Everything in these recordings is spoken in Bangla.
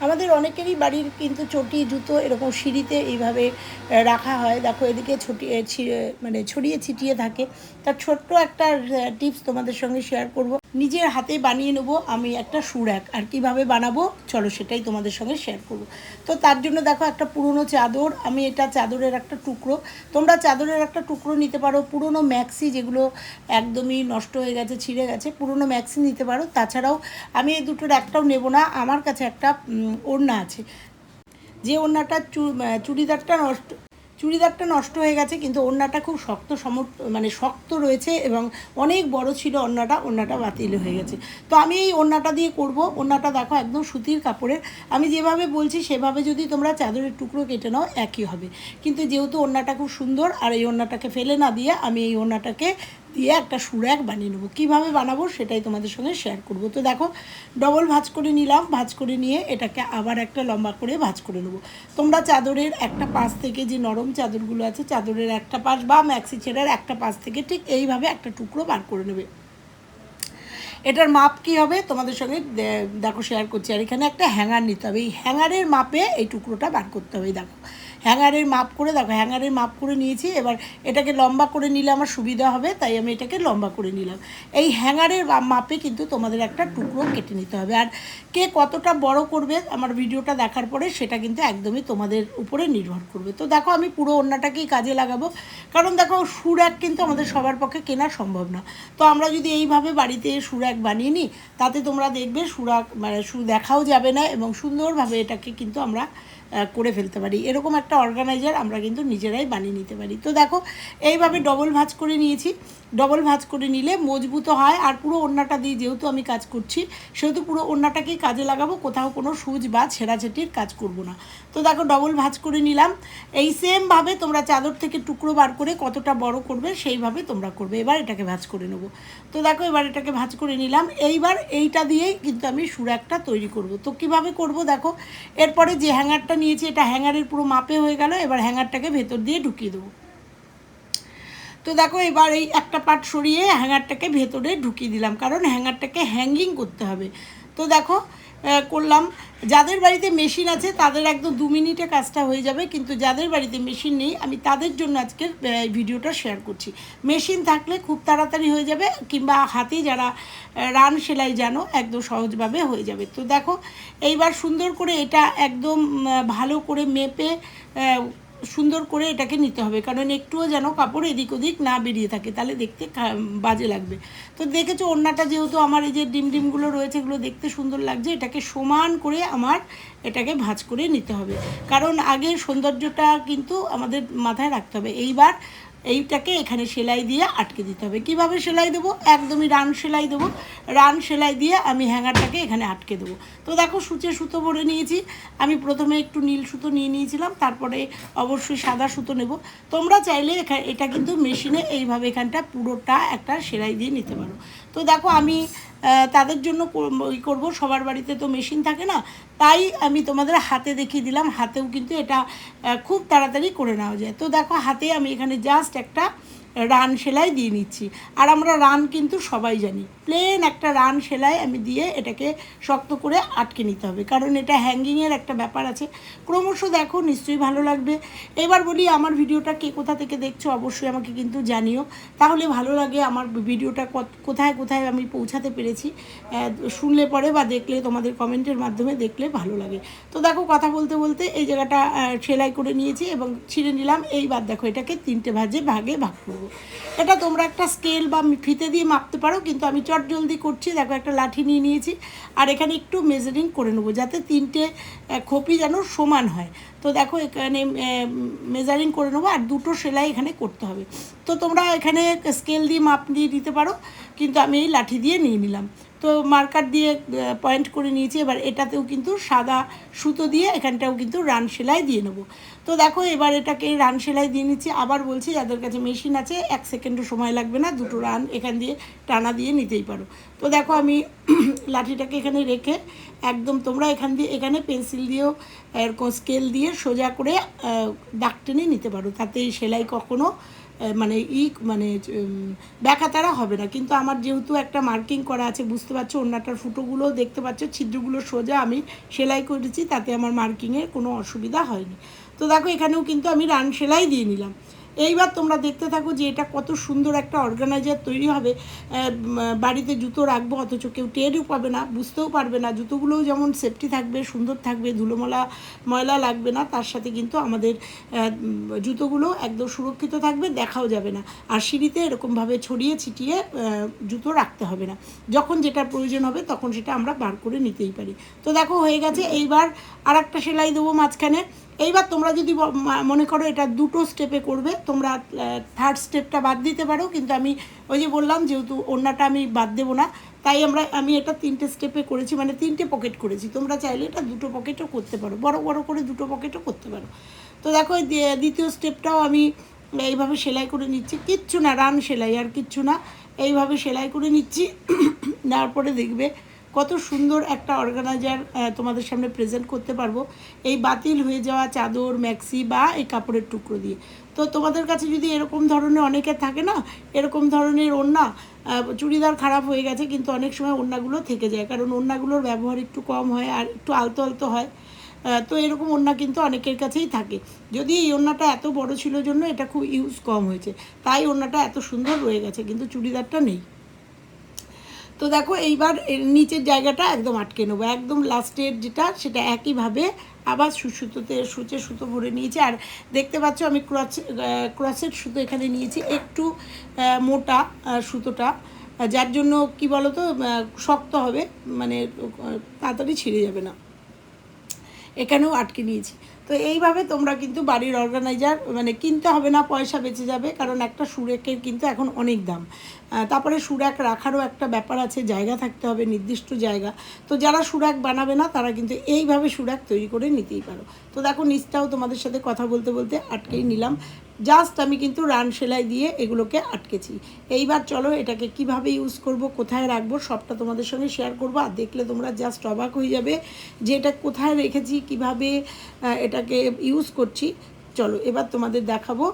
আমাদের অনেকেরই বাড়ির কিন্তু চটি, জুতো এরকম সিঁড়িতে এইভাবে রাখা হয়। দেখো, এদিকে ছটিয়ে মানে ছড়িয়ে ছিটিয়ে থাকে। তার ছোট্ট একটা টিপস তোমাদের সঙ্গে শেয়ার করব। নিজের হাতে বানিয়ে নেব আমি একটা সুরাক আর কীভাবে বানাবো? চলো সেটাই তোমাদের সঙ্গে শেয়ার করব। তো তার জন্য দেখো একটা পুরনো চাদর। আমি এটা চাদরের একটা টুকরো। তোমরা চাদরের একটা টুকরো নিতে পারো। পুরনো ম্যাক্সি যেগুলো একদমই নষ্ট হয়ে গেছে, ছিঁড়ে গেছে, পুরনো ম্যাক্সি নিতে পারো। তাছাড়াও আমি এই দুটোর একটাও নেব না। আমার কাছে একটা ওড়না আছে। যে ওড়নাটা চুড়িদারটা নষ্ট চুড়িদারটা নষ্ট হয়ে গেছে, কিন্তু ওড়নাটা খুব শক্ত সম মানে শক্ত রয়েছে এবং অনেক বড় ছিল ওড়নাটা ওড়নাটা বাতিল হয়ে গেছে। তো আমি এই ওড়নাটা দিয়ে করব। ওড়নাটা দেখো একদম সুতির কাপড়ের। আমি যেভাবে বলছি, সেভাবে যদি তোমরা চাদরের টুকরো কেটে নাও, একই হবে। কিন্তু যেহেতু ওড়নাটা খুব সুন্দর, আর এই ওড়নাটাকে ফেলে না দিয়ে আমি এই ওড়নাটাকে দিয়ে একটা সুরাক বানিয়ে নেব। কীভাবে বানাবো সেটাই তোমাদের সঙ্গে শেয়ার করব। তো দেখো ডবল ভাজ করে নিলাম, ভাজ করে নিয়ে এটাকে আবার একটা লম্বা করে ভাজ করে নেব। তোমরা চাদরের একটা পাশ থেকে যে নরম চাদরগুলো আছে, চাদরের একটা পাশ বা ম্যাক্সি ছেড়ার একটা পাশ থেকে ঠিক এইভাবে একটা টুকরো বার করে নেবে। এটার মাপ কি হবে তোমাদের সঙ্গে দেখো শেয়ার করছি। আর এখানে একটা হ্যাঙ্গার নিতে হবে। এই হ্যাঙ্গারের মাপে এই টুকরোটা বার করতে হবে দেখো। হ্যাঙ্গারের মাপ করে, দেখো হ্যাঙ্গারের মাপ করে নিয়েছি, এবার এটাকে লম্বা করে নিলে আমার সুবিধা হবে, তাই আমি এটাকে লম্বা করে নিলাম। এই হ্যাঙ্গারের মাপে কিন্তু তোমাদের একটা টুকরো কেটে নিতে হবে। আর কে কতটা বড় করবে আমার ভিডিওটা দেখার পরে, সেটা কিন্তু একদমই তোমাদের উপরে নির্ভর করবে। তো দেখো আমি পুরো অন্যটাকেই কাজে লাগাবো। কারণ দেখো, সুরাক কিন্তু আমাদের সবার পক্ষে কেনা সম্ভব না। তো আমরা যদি এইভাবে বাড়িতে সুরাক বানিয়ে নিই, তাতে তোমরা দেখবে সুরাক মানে সু দেখাও যাবে না এবং সুন্দরভাবে এটাকে কিন্তু আমরা করে ফেলতে পারি। এরকম একটা অর্গানাইজার আমরা কিন্তু নিজেরাই বানিয়ে নিতে পারি। তো দেখো, এইভাবে ডবল ভাঁজ করে নিয়েছি। ডবল ভাঁজ করে নিলে মজবুত হয় আর পুরো ওড়নাটা দিয়ে যেহেতু আমি কাজ করছি, সেহেতু পুরো ওড়নাটাকেই কাজে লাগাবো, কোথাও কোনো সুচ বা ছেঁড়াছেটির কাজ করব না। তো দেখো ডবল ভাঁজ করে নিলাম। এই সেমভাবে তোমরা চাদর থেকে টুকরো বার করে কতটা বড় করবে, সেইভাবে তোমরা করবে। এবার এটাকে ভাঁজ করে নেব। তো দেখো, এবার এটাকে ভাঁজ করে নিলাম। এইবার এইটা দিয়েই কিন্তু আমি সুরাকটা তৈরি করব। তো কীভাবে করব দেখো, এরপরে যে হ্যাঙ্গারটা নিয়েছি, এটা হ্যাঙ্গারের পুরো মাপে হয়ে গেল, এবার হ্যাঙ্গারটাকে ভেতর দিয়ে ঢুকিয়ে দেবো। তো দেখো, এবার এই একটা পাট সরিয়ে হ্যাঙ্গারটাকে ভেতরে ঢুকিয়ে দিলাম, কারণ হ্যাঙ্গারটাকে হ্যাঙ্গিং করতে হবে। তো দেখো করলাম। যাদের বাড়িতে মেশিন আছে, তাদের একদম দু মিনিটে কাজটা হয়ে যাবে, কিন্তু যাদের বাড়িতে মেশিন নেই, আমি তাদের জন্য আজকের ভিডিওটা শেয়ার করছি। মেশিন থাকলে খুব তাড়াতাড়ি হয়ে যাবে, কিংবা হাতে যারা রান সেলাই জানো, একদম সহজভাবে হয়ে যাবে। তো দেখো, এইবার সুন্দর করে এটা একদম ভালো করে মেপে সুন্দর করে এটাকে নিতে হবে। কারণ একটুও যেন কাপড় এদিক ওদিক না বেরিয়ে থাকে, তাহলে দেখতে বাজে লাগবে। তো দেখেছ অন্যটা যেহেতু আমার এই যে ডিম ডিমগুলো রয়েছে, এগুলো দেখতে সুন্দর লাগছে, এটাকে সমান করে আমার এটাকে ভাঁজ করে নিতে হবে। কারণ আগে সৌন্দর্যটা কিন্তু আমাদের মাথায় রাখতে হবে। এইবার এইটাকে এখানে সেলাই দিয়ে আটকে দিতে হবে। কীভাবে সেলাই দেবো? একদমই রান সেলাই দেবো। রান সেলাই দিয়ে আমি হ্যাঙ্গারটাকে এখানে আটকে দেবো। তো দেখো, সুচে সুতো ভরে নিয়েছি। আমি প্রথমে একটু নীল সুতো নিয়ে নিয়েছিলাম, তারপরে অবশ্যই সাদা সুতো নেব। তোমরা চাইলে এটা কিন্তু মেশিনে এইভাবে এখানটা পুরোটা একটা সেলাই দিয়ে নিতে পারো। তো দেখো আমি তাদের জন্য ই করব, সবার বাড়িতে তো মেশিন থাকে না, তাই আমি তোমাদের হাতে দেখিয়ে দিলাম, হাতেও কিন্তু এটা খুব তাড়াতাড়ি করে নেওয়া যায়। তো দেখো হাতে আমি এখানে জাস্ট একটা রান সেলাই দিয়ে নিচ্ছি। আর আমরা রান কিন্তু সবাই জানি। প্লেন একটা রান সেলাই আমি দিয়ে এটাকে শক্ত করে আটকে নিতে হবে। কারণ এটা হ্যাঙ্গিংয়ের একটা ব্যাপার আছে। ক্রমশ দেখো, নিশ্চয়ই ভালো লাগবে। এবার বলি, আমার ভিডিওটা কে কোথা থেকে দেখছ অবশ্যই আমাকে কিন্তু জানিও। তাহলে ভালো লাগে আমার ভিডিওটা কোথায় কোথায় আমি পৌঁছাতে পেরেছি। শুনলে পরে বা দেখলে, তোমাদের কমেন্টের মাধ্যমে দেখলে ভালো লাগে। তো দেখো, কথা বলতে বলতে এই জায়গাটা সেলাই করে নিয়েছি এবং ছিঁড়ে নিলাম। এইবার দেখো, এটাকে তিনটে ভাজে ভাগে ভাগ করব। এটা তোমরা একটা স্কেল বা ফিতে দিয়ে মাপতে পারো, কিন্তু আমি চট জলদি করছি। দেখো একটা লাঠি নিয়ে নিয়েছি, আর এখানে একটু মেজারিং করে নেব, যাতে তিনটে খোপি যেন সমান হয়। তো দেখো এখানে মেজারিং করে নেব, আর দুটো সেলাই এখানে করতে হবে। তো তোমরা এখানে স্কেল দিয়ে মাপ দিয়ে দিতে পারো, কিন্তু আমি এই লাঠি দিয়ে নিয়ে নিলাম। তো মার্কার দিয়ে পয়েন্ট করে নিয়েছি। এবার এটাতেও কিন্তু সাদা সুতো দিয়ে এখানটাও কিন্তু রান সেলাই দিয়ে নেব। তো দেখো, এবার এটাকে রান সেলাই দিয়ে নিচ্ছি। আবার বলছি, যাদের কাছে মেশিন আছে, এক সেকেন্ডও সময় লাগবে না, দুটো রান এখান দিয়ে টানা দিয়ে নিতেই পারো। তো দেখো, আমি লাঠিটাকে এখানে রেখে একদম তোমরা এখান দিয়ে, এখানে পেন্সিল দিয়েও, এরকম স্কেল দিয়ে সোজা করে দাগ টেনে নিতে পারো। তাতে সেলাই কখনো মানে ই মানে ব্যাখ্যা ব্যাকাতারা হবে না। কিন্তু আমার যেহেতু একটা মার্কিং করা আছে, বুঝতে পারছ অন্যটার ফুটোগুলো দেখতে পাচ্ছ, ছিদ্রগুলো সোজা আমি সেলাই করেছি, তাতে আমার মার্কিংয়ের কোনো অসুবিধা হয়নি। তো দেখো, এখানেও কিন্তু আমি রান সেলাই দিয়ে নিলাম। এইবার তোমরা দেখতে থাকো যে এটা কত সুন্দর একটা অর্গানাইজার তৈরি হবে। বাড়িতে জুতো রাখব, অথচ কেউ টেরও পাবে না, বুঝতেও পারবে না। জুতোগুলোও যেমন সেফটি থাকবে, সুন্দর থাকবে, ধুলোমলা, ময়লা লাগবে না, তার সাথে কিন্তু আমাদের জুতোগুলো একদম সুরক্ষিত থাকবে, দেখাও যাবে না। আর সিঁড়িতে এরকমভাবে ছড়িয়ে ছিটিয়ে জুতো রাখতে হবে না। যখন যেটা প্রয়োজন হবে, তখন সেটা আমরা বার করে নিতেই পারি। তো দেখো, হয়ে গেছে। এইবার আর একটা সেলাই দেবো মাঝখানে। এইবার তোমরা যদি মনে করো এটা দুটো স্টেপে করবে, তোমরা থার্ড স্টেপটা বাদ দিতে পারো, কিন্তু আমি ওই যে বললাম যেহেতু অন্যটা আমি বাদ দেবো না, তাই আমরা, আমি এটা তিনটে স্টেপে করেছি মানে তিনটে পকেট করেছি। তোমরা চাইলে এটা দুটো পকেটও করতে পারো, বড় বড় করে দুটো পকেটও করতে পারো। তো দেখো দ্বিতীয় স্টেপটাও আমি এইভাবে সেলাই করে নিচ্ছি, কিচ্ছু না, রান সেলাই আর কিচ্ছু না, এইভাবে সেলাই করে নিচ্ছি। নেওয়ার পরে দেখবে কত সুন্দর একটা অর্গানাইজার তোমাদের সামনে প্রেজেন্ট করতে পারব। এই বাতিল হয়ে যাওয়া চাদর ম্যাক্সি বা এই কাপড়ের টুকরো দিয়ে। তো তোমাদের কাছে যদি এরকম ধরনের অনেকের থাকে না, এরকম ধরনের ওড়না চুড়িদার খারাপ হয়ে গেছে, কিন্তু অনেক সময় ওড়নাগুলো থেকে যায়। কারণ ওড়নাগুলোর ব্যবহার একটু কম হয় আর একটু আলতো আলতো হয়। তো এরকম ওড়না কিন্তু অনেকের কাছেই থাকে। যদি এই ওড়নাটা এত বড় ছিল জন্য এটা খুব ইউজ কম হয়েছে। তাই ওড়নাটা এত সুন্দর রয়ে গেছে, কিন্তু চুড়িদারটা নেই। তো দেখো, এইবার এর নিচের জায়গাটা একদম আটকে নেব। একদম লাস্টের যেটা, সেটা একইভাবে আবার সুসুতোতে সুচে সুতো ভরে নিয়েছি। আর দেখতে পাচ্ছ, আমি ক্রস ক্রসের সুতো এখানে নিয়েছি, একটু মোটা সুতোটা। যার জন্য কি বলতো শক্ত হবে মানে তাড়াতাড়ি ছিঁড়ে যাবে না। এখানেও আটকে নিয়েছি। তো এইভাবে তোমরা কিন্তু বাড়ির অর্গানাইজার মানে কিনতে হবে না, পয়সা বেঁচে যাবে, কারণ একটা সুরেকের কিন্তু এখন অনেক দাম। তারপরে সুরাক রাখারও একটা ব্যাপার আছে, জায়গা থাকতে হবে, নির্দিষ্ট জায়গা। তো যারা সুরাক বানাবে না, তারা কিন্তু এইভাবে সুরাক তৈরি করে নিতেই পারো। তো দেখো, নিচটাও তোমাদের সাথে কথা বলতে বলতে আটকেই নিলাম। জাস্ট আমি কিন্তু রান সেলাই দিয়ে এগুলোকে আটকেছি। এইবার চলো এটাকে কীভাবে ইউজ করব, কোথায় রাখব, সবটা তোমাদের সঙ্গে শেয়ার করব। আর দেখলে তোমরা জাস্ট অবাক হয়ে যাবে যে এটা কোথায় রেখেছি, কীভাবে এটাকে ইউজ করছি। চলো এবার তোমাদের দেখাবো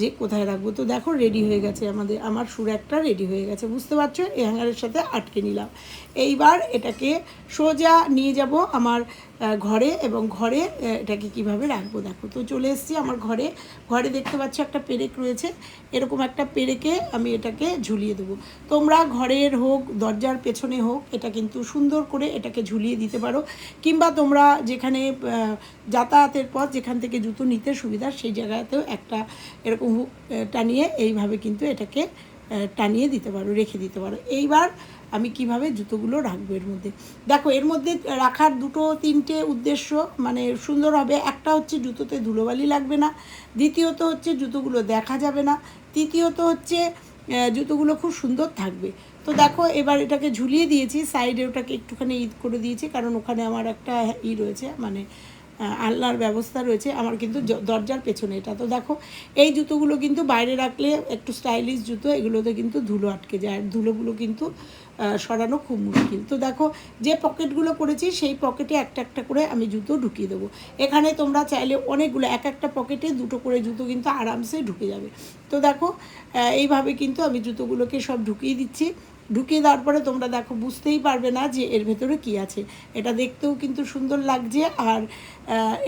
যে কোথায় রাখব? তো দেখো রেডি হয়ে গেছে আমাদের, আমার সুর একটা রেডি হয়ে গেছে, বুঝতে পারছ? এই হ্যাঙ্গারের সাথে আটকে নিলাম। এইবার এটাকে সোজা নিয়ে যাব আমার ঘরে এবং ঘরে এটাকে কীভাবে রাখব দেখো? তো চলে এসেছি আমার ঘরে। ঘরে দেখতে পাচ্ছ একটা পেরেক রয়েছে। এরকম একটা পেরেকে আমি এটাকে ঝুলিয়ে দেবো। তোমরা ঘরের হোক, দরজার পেছনে হোক, এটা কিন্তু সুন্দর করে এটাকে ঝুলিয়ে দিতে পারো। কিংবা তোমরা যেখানে যাতায়াতের পথ, যেখান থেকে জুতো নিতে সুবিধা, সেই জায়গাতেও একটা এরকম টানিয়ে এইভাবে কিন্তু এটাকে টানিয়ে দিতে পারো, রেখে দিতে পারো। এইবার আমি কীভাবে জুতোগুলো রাখব এর মধ্যে? দেখো, এর মধ্যে রাখার দুটো, তিনটে উদ্দেশ্য মানে সুন্দর হবে। একটা হচ্ছে জুতোতে ধুলোবালি লাগবে না। দ্বিতীয়ত হচ্ছে জুতোগুলো দেখা যাবে না। তৃতীয়ত হচ্ছে জুতোগুলো খুব সুন্দর থাকবে। তো দেখো, এবার এটাকে ঝুলিয়ে দিয়েছি। সাইডে ওটাকে একটুখানি ঈদ করে দিয়েছি, কারণ ওখানে আমার একটা ই রয়েছে মানে আহ, আলনার ব্যবস্থা রয়েছে আমার কিন্তু দরজার পেছনে এটা। তো দেখো এই জুতোগুলো কিন্তু বাইরে রাখলে একটু স্টাইলিশ জুতো এগুলোতে কিন্তু ধুলো আটকে যায়। আর ধুলোগুলো কিন্তু সরানো খুব মুশকিল। তো দেখো যে পকেটগুলো করেছি সেই পকেটে একটা একটা করে আমি জুতো ঢুকিয়ে দেবো। এখানে তোমরা চাইলে অনেকগুলো এক একটা পকেটে দুটো করে জুতো কিন্তু আরামসে ঢুকে যাবে। তো দেখো এইভাবে কিন্তু আমি জুতোগুলোকে সব ঢুকিয়ে দিচ্ছি। ঢুকিয়ে দেওয়ার পরে তোমরা দেখো বুঝতেই পারবে না যে এর ভেতরে কি আছে। এটা দেখতেও কিন্তু সুন্দর লাগছে আর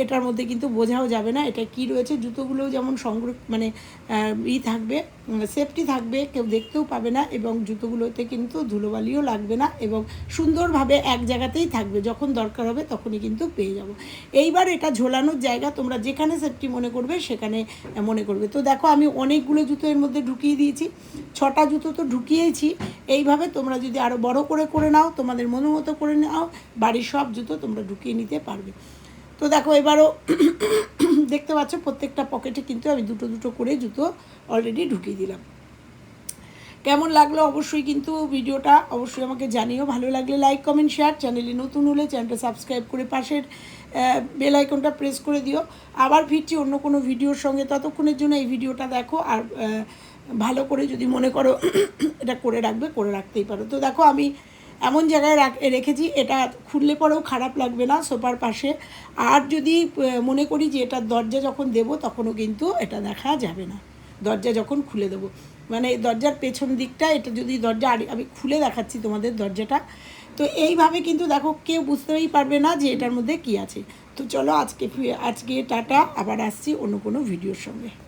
এটার মধ্যে কিন্তু বোঝাও যাবে না এটা কি রয়েছে। জুতোগুলোও যেমন সংগ্রহ মানে ই থাকবে সেফটি থাকবে, কেউ দেখতেও পাবে না এবং জুতোগুলোতে কিন্তু ধুলোবালিও লাগবে না এবং সুন্দরভাবে এক জায়গাতেই থাকবে। যখন দরকার হবে তখনই কিন্তু পেয়ে যাব। এইবার এটা ঝোলানোর জায়গা তোমরা যেখানে সেফটি মনে করবে সেখানে মনে করবে। তো দেখো আমি অনেকগুলো জুতো এর মধ্যে ঢুকিয়ে দিয়েছি। ছটা জুতো তো ঢুকিয়েছি। এইভাবে তোমরা যদি আরও বড় করে করে নাও, তোমাদের মনের মতো করে নাও, বাড়ির সব জুতো তোমরা ঢুকিয়ে নিতে পারবে। তো দেখো এবারও দেখতে পাচ্ছ প্রত্যেকটা পকেটে কিন্তু আমি দুটো দুটো করে জুতো অলরেডি ঢুকিয়ে দিলাম। কেমন লাগল অবশ্যই কিন্তু ভিডিওটা অবশ্যই আমাকে জানিও। ভালো লাগলে লাইক কমেন্ট শেয়ার চ্যানেলে নতুন হলে চ্যানেলটা সাবস্ক্রাইব করে পাশের বেল আইকনটা প্রেস করে দিও। আবার ফিরছি অন্য কোনো ভিডিওর সঙ্গে। ততক্ষণের জন্য এই ভিডিওটা দেখো আর ভালো করে যদি মনে করো এটা করে রাখবে, করে রাখতেই পারো। তো দেখো আমি এমন জায়গায় রাখ- রেখেছি, এটা খুললে পরেও খারাপ লাগবে না সোফার পাশে। আর যদি মনে করি যে এটা দরজা যখন দেবো, তখনও কিন্তু এটা দেখা যাবে না। দরজা যখন খুলে দেবো। মানে দরজার পেছন দিকটা, এটা যদি দরজা আমি খুলে দেখাচ্ছি তোমাদের দরজাটা। তো এইভাবে কিন্তু দেখো, কেউ বুঝতেই পারবে না যে এটার মধ্যে কী আছে। তো চলো আজকে আজকে টাটা, আবার আসছি অন্য কোনো ভিডিওর সঙ্গে।